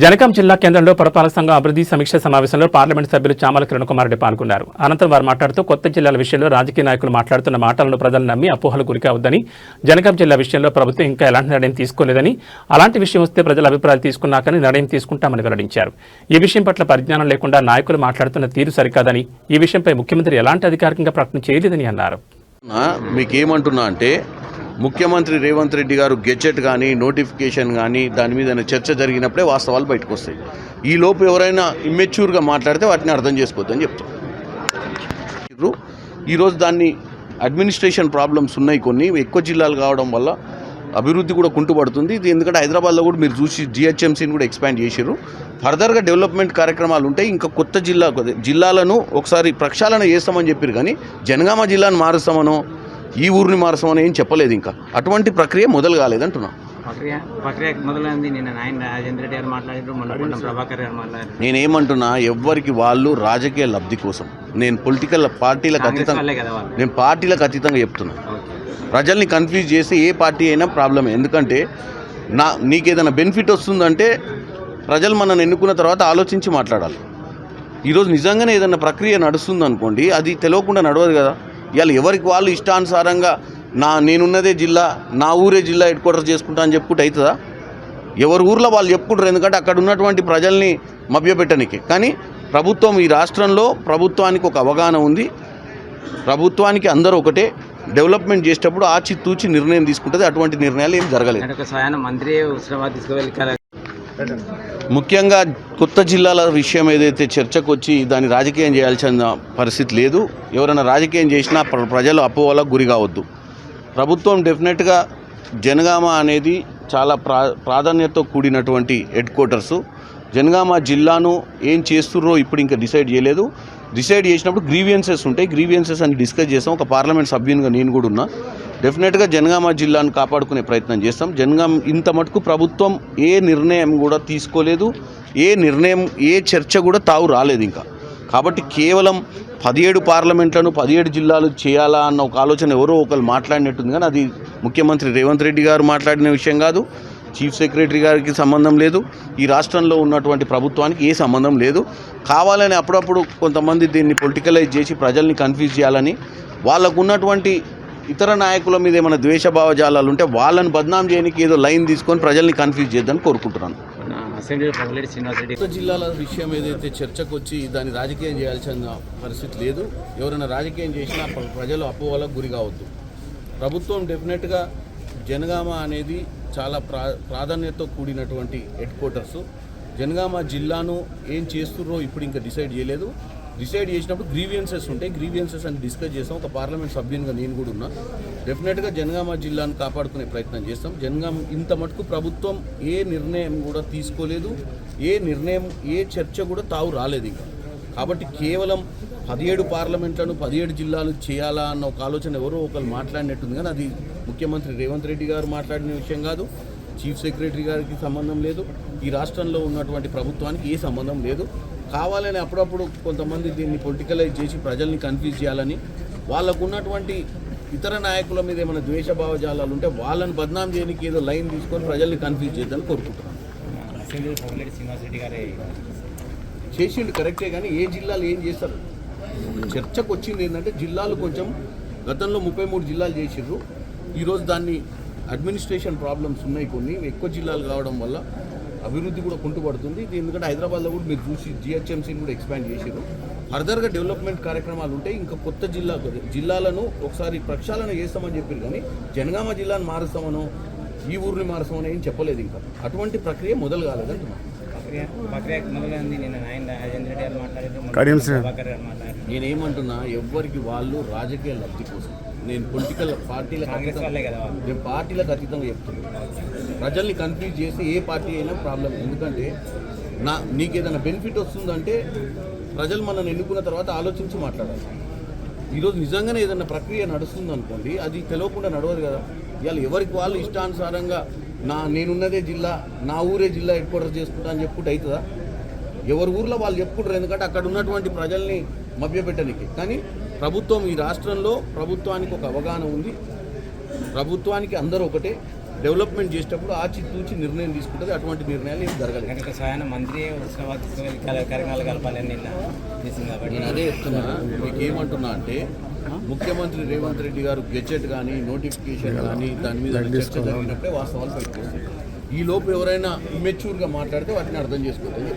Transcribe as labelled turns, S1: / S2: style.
S1: జనకాం జిల్లా కేంద్రంలో పురపాలక సంఘం అభివృద్ధి సమీక్ష సమావేశంలో పార్లమెంట్ సభ్యులు చామల కిరణ్ రెడ్డి పాల్గొన్నారు. అనంతరం వారు మాట్లాడుతూ కొత్త జిల్లాల విషయంలో రాజకీయ నాయకులు మాట్లాడుతున్న మాటలను ప్రజలు నమ్మి అపోహలు గురికావద్దని జనకాం జిల్లా విషయంలో ప్రభుత్వం ఇంకా ఎలాంటి నిర్ణయం తీసుకోలేదని అలాంటి విషయం వస్తే ప్రజల అభిప్రాయాలు తీసుకున్నాకని నిర్ణయం తీసుకుంటామని వెల్లడించారు. ఈ విషయం పట్ల పరిజ్ఞానం లేకుండా నాయకులు మాట్లాడుతున్న తీరు సరికాదని ఈ విషయంపై ముఖ్యమంత్రి ఎలాంటి అధికారికంగా ప్రకటన చేయలేదని అన్నారు.
S2: మీకేమంటున్నా అంటే ముఖ్యమంత్రి రేవంత్ రెడ్డి గారు గెజెట్ కానీ నోటిఫికేషన్ కానీ దాని మీద చర్చ జరిగినప్పుడే వాస్తవాలు బయటకు వస్తాయి ఈ లోపు ఎవరైనా ఇమ్మెచ్యూర్గా మాట్లాడితే వాటిని అర్థం చేసుకోవద్దని చెప్తారు ఈరోజు దాన్ని అడ్మినిస్ట్రేషన్ ప్రాబ్లమ్స్ ఉన్నాయి కొన్ని ఎక్కువ జిల్లాలు కావడం వల్ల అభివృద్ధి కూడా కుంటుపడుతుంది. ఇది ఎందుకంటే హైదరాబాద్లో కూడా మీరు చూసి జిహెచ్ఎంసీని కూడా ఎక్స్పాండ్ చేశారు ఫర్దర్గా డెవలప్మెంట్ కార్యక్రమాలు ఉంటాయి. ఇంకా కొత్త జిల్లా జిల్లాలను ఒకసారి ప్రక్షాళన చేస్తామని చెప్పారు కానీ జనగామ జిల్లాను మారుస్తామనో ఈ ఊరిని మారుస్తామని ఏం చెప్పలేదు ఇంకా. అటువంటి ప్రక్రియ మొదలు కాలేదంటున్నా నేనేమంటున్నా ఎవ్వరికి వాళ్ళు రాజకీయ లబ్ధి కోసం నేను పొలిటికల్ పార్టీలకు అతీతంగా నేను పార్టీలకు అతీతంగా చెప్తున్నా. ప్రజల్ని కన్ఫ్యూజ్ చేస్తే ఏ పార్టీ అయినా ప్రాబ్లమే. ఎందుకంటే నా నీకు ఏదైనా బెనిఫిట్ వస్తుందంటే ప్రజలు మనల్ని ఎన్నుకున్న తర్వాత ఆలోచించి మాట్లాడాలి. ఈరోజు నిజంగానే ఏదైనా ప్రక్రియ నడుస్తుంది అనుకోండి అది తెలియకుండా నడవదు కదా. ఇవాళ ఎవరికి వాళ్ళు ఇష్టానుసారంగా నా నేనున్నదే జిల్లా నా ఊరే జిల్లా హెడ్ క్వార్టర్ చేసుకుంటా అని చెప్పుకుంటే అవుతుందా? ఎవరి ఊర్లో వాళ్ళు చెప్పుకుంటారు ఎందుకంటే అక్కడ ఉన్నటువంటి ప్రజల్ని మభ్యపెట్టనికి. కానీ ప్రభుత్వం ఈ రాష్ట్రంలో ప్రభుత్వానికి ఒక అవగాహన ఉంది. ప్రభుత్వానికి అందరూ ఒకటే డెవలప్మెంట్ చేసేటప్పుడు ఆచితూచి నిర్ణయం తీసుకుంటుంది అటువంటి నిర్ణయాలు ఏం జరగలేదు.
S3: మంత్రి
S2: ముఖ్యంగా కొత్త జిల్లాల విషయం ఏదైతే చర్చకు వచ్చి దాన్ని రాజకీయం చేయాల్సిన పరిస్థితి లేదు. ఎవరైనా రాజకీయం చేసినా ప్ర- ప్రజలు అపోహలకు గురి కావద్దు. ప్రభుత్వం డెఫినెట్గా జనగామ అనేది చాలా ప్రా ప్రాధాన్యతతో కూడినటువంటి హెడ్ క్వార్టర్సు జనగామ జిల్లాను ఏం చేస్తుర్రో ఇప్పుడు ఇంకా డిసైడ్ చేయలేదు. డిసైడ్ చేసినప్పుడు గ్రీవియన్సెస్ ఉంటాయి. గ్రీవియన్సెస్ అని డిస్కస్ చేస్తాం ఒక పార్లమెంట్ సభ్యునిగా నేను కూడా ఉన్నా. డెఫినెట్గా జనగామ జిల్లాను కాపాడుకునే ప్రయత్నం చేస్తాం. జనగామ ఇంత మటుకు ప్రభుత్వం ఏ నిర్ణయం కూడా తీసుకోలేదు. ఏ నిర్ణయం ఏ చర్చ కూడా తావు రాలేదు ఇంకా. కాబట్టి కేవలం పదిహేడు పార్లమెంట్లను పదిహేడు జిల్లాలు చేయాలా అన్న ఒక ఆలోచన ఎవరో ఒకరు మాట్లాడినట్టుంది. కానీ అది ముఖ్యమంత్రి రేవంత్ రెడ్డి గారు మాట్లాడిన విషయం కాదు. చీఫ్ సెక్రటరీ గారికి సంబంధం లేదు. ఈ రాష్ట్రంలో ఉన్నటువంటి ప్రభుత్వానికి ఏ సంబంధం లేదు. కావాలని అప్పుడప్పుడు కొంతమంది దీన్ని పొలిటికలైజ్ చేసి ప్రజల్ని కన్ఫ్యూజ్ చేయాలని వాళ్ళకు ఉన్నటువంటి ఇతర నాయకుల మీద ఏమైనా ద్వేషభావజాలాలు ఉంటే వాళ్ళని బద్నాం చేయడానికి ఏదో లైన్ తీసుకొని ప్రజల్ని కన్ఫ్యూజ్ చేద్దామని కోరుకుంటున్నాను. జిల్లాల విషయం ఏదైతే చర్చకు వచ్చి దాన్ని రాజకీయం చేయాల్సిన పరిస్థితి లేదు. ఎవరైనా రాజకీయం చేసినా ప్ర- ప్రజలు అపోహలకు గురి కావద్దు. ప్రభుత్వం డెఫినెట్గా జనగామ అనేది చాలా ప్రా ప్రాధాన్యతతో కూడినటువంటి హెడ్ క్వార్టర్సు జనగామ జిల్లాను ఏం చేస్తుర్రో ఇప్పుడు ఇంకా డిసైడ్ చేయలేదు. డిసైడ్ చేసినప్పుడు గ్రీవియన్సెస్ ఉంటాయి. గ్రీవియన్సెస్ అని డిస్కస్ చేస్తాం. ఒక పార్లమెంట్ సభ్యునిగా నేను కూడా ఉన్నా. డెఫినెట్గా జనగామ జిల్లాను కాపాడుకునే ప్రయత్నం చేస్తాం. జనగామ ఇంత మటుకు ప్రభుత్వం ఏ నిర్ణయం కూడా తీసుకోలేదు. ఏ నిర్ణయం ఏ చర్చ కూడా తావు రాలేదు ఇంకా. కాబట్టి కేవలం పదిహేడు పార్లమెంట్లను పదిహేడు జిల్లాలు చేయాలా అన్న ఒక ఆలోచన ఎవరో ఒకరు మాట్లాడినట్టుంది. కానీ అది ముఖ్యమంత్రి రేవంత్ రెడ్డి గారు మాట్లాడిన విషయం కాదు. చీఫ్ సెక్రటరీ గారికి సంబంధం లేదు. ఈ రాష్ట్రంలో ఉన్నటువంటి ప్రభుత్వానికి ఏ సంబంధం లేదు. కావాలని అప్పుడప్పుడు కొంతమంది దీన్ని పొలిటికలైజ్ చేసి ప్రజల్ని కన్ఫ్యూజ్ చేయాలని వాళ్ళకు ఉన్నటువంటి ఇతర నాయకుల మీద ఏమైనా ద్వేషభావజాలాలు ఉంటే వాళ్ళని బద్నాం చేయడానికి ఏదో లైన్ తీసుకొని ప్రజల్ని కన్ఫ్యూజ్ చేద్దని కోరుకుంటున్నాను చేసిండు కరెక్టే కానీ ఏ జిల్లాలు ఏం చేస్తారు? చర్చకు వచ్చింది ఏంటంటే జిల్లాలు కొంచెం గతంలో ముప్పై మూడు జిల్లాలు చేసిర్రు ఈరోజు దాన్ని అడ్మినిస్ట్రేషన్ ప్రాబ్లమ్స్ ఉన్నాయి కొన్ని. ఎక్కువ జిల్లాలు కావడం వల్ల అభివృద్ధి కూడా కుంటుపడుతుంది. ఇది ఎందుకంటే హైదరాబాద్లో కూడా మీరు చూసి జిహెచ్ఎంసీని కూడా ఎక్స్పాండ్ చేసిర్రు. ఫర్దర్గా డెవలప్మెంట్ కార్యక్రమాలు ఉంటాయి ఇంకా కొత్త జిల్లా జిల్లాలను ఒకసారి ప్రక్షాళన చేస్తామని చెప్పారు కానీ జనగామ జిల్లాను మారుస్తామనో ఈ ఊరిని మారుస్తామనో ఏం చెప్పలేదు ఇంకా. అటువంటి ప్రక్రియ మొదలు కాలేదంటున్నాను నేనేమంటున్నా ఎవ్వరికి వాళ్ళు రాజకీయ లబ్ధి కోసం. నేను పొలిటికల్ నేను పార్టీలకు అతీతంగా చెప్తున్నాను ప్రజల్ని కన్ఫ్యూజ్ చేసి ఏ పార్టీ అయినా ప్రాబ్లం ఎందుకంటే నా నీకు ఏదైనా బెనిఫిట్ వస్తుందంటే ప్రజలు మనల్ని ఎన్నుకున్న తర్వాత ఆలోచించి మాట్లాడాలి. ఈరోజు నిజంగానే ఏదైనా ప్రక్రియ నడుస్తుంది అనుకోండి అది తెలియకుండా నడవదు కదా. ఇవాళ ఎవరికి వాళ్ళు ఇష్టానుసారంగా నా నేనున్నదే జిల్లా నా ఊరే జిల్లా హెడ్ క్వార్టర్ చేసుకుంటా అని చెప్పుకుంటే అవుతుందా ఎవరి ఊర్లో వాళ్ళు చెప్పుకుంటారు ఎందుకంటే అక్కడ ఉన్నటువంటి ప్రజల్ని మభ్యపెట్టడానికి కానీ ప్రభుత్వం ఈ రాష్ట్రంలో ప్రభుత్వానికి ఒక అవగాహన ఉంది. ప్రభుత్వానికి అందరూ ఒకటే. డెవలప్మెంట్ చేసేటప్పుడు ఆచి తూచి నిర్ణయం తీసుకుంటుంది. అటువంటి నిర్ణయాలు ఏం జరగలేదు.
S3: కనుక స్వయాన మంత్రి కార్యక్రమాలు కలపాలని
S2: నేను అదే చెప్తున్నా. మీకు ఏమంటున్నా అంటే ముఖ్యమంత్రి రేవంత్ రెడ్డి గారు గెజెట్ కానీ నోటిఫికేషన్ కానీ దాని మీద చర్చ జరిగినప్పుడే వాస్తవాలు వస్తాయి. ఈ లోపు ఎవరైనా ఇమ్మెచ్యూర్గా మాట్లాడితే వాటిని అర్థం చేసుకోలేదు